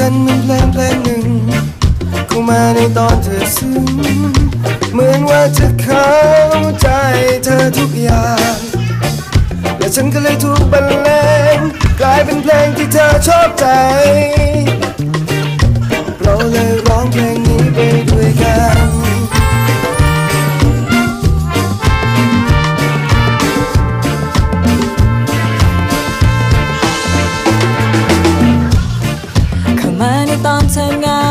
ฉันมีเพลงเพลงหนึ่งเข้ามาในตอนเธอซึ้งเหมือนว่าเธอเข้าใจเธอทุกอย่างและฉันก็เลยถูกบรรเลงกลายเป็นเพลงที่เธอชอบใจ ตอนเธอเหงา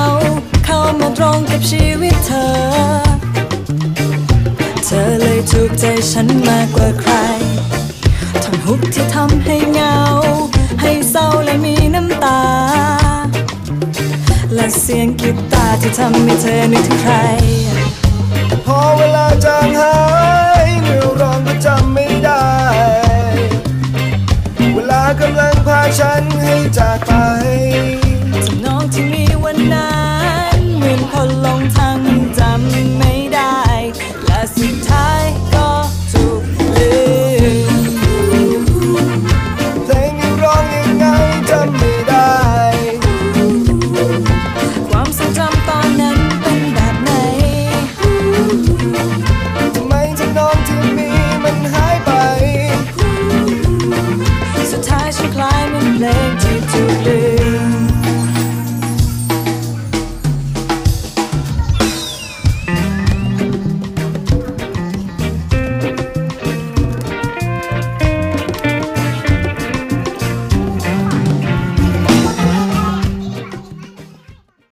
เข้ามาตรงกับชีวิตเธอ เธอเลยถูกใจฉันมากกว่าใครท่อนฮุกที่ทำให้เหงา ให้เศร้าและมีน้ำตา และเสียงกีตาร์ที่ทำให้เธอนึกถึงใครพอเวลาจางหายเนื้อร้องก็จำไม่ได้ เวลากำลังพาฉันให้จากไป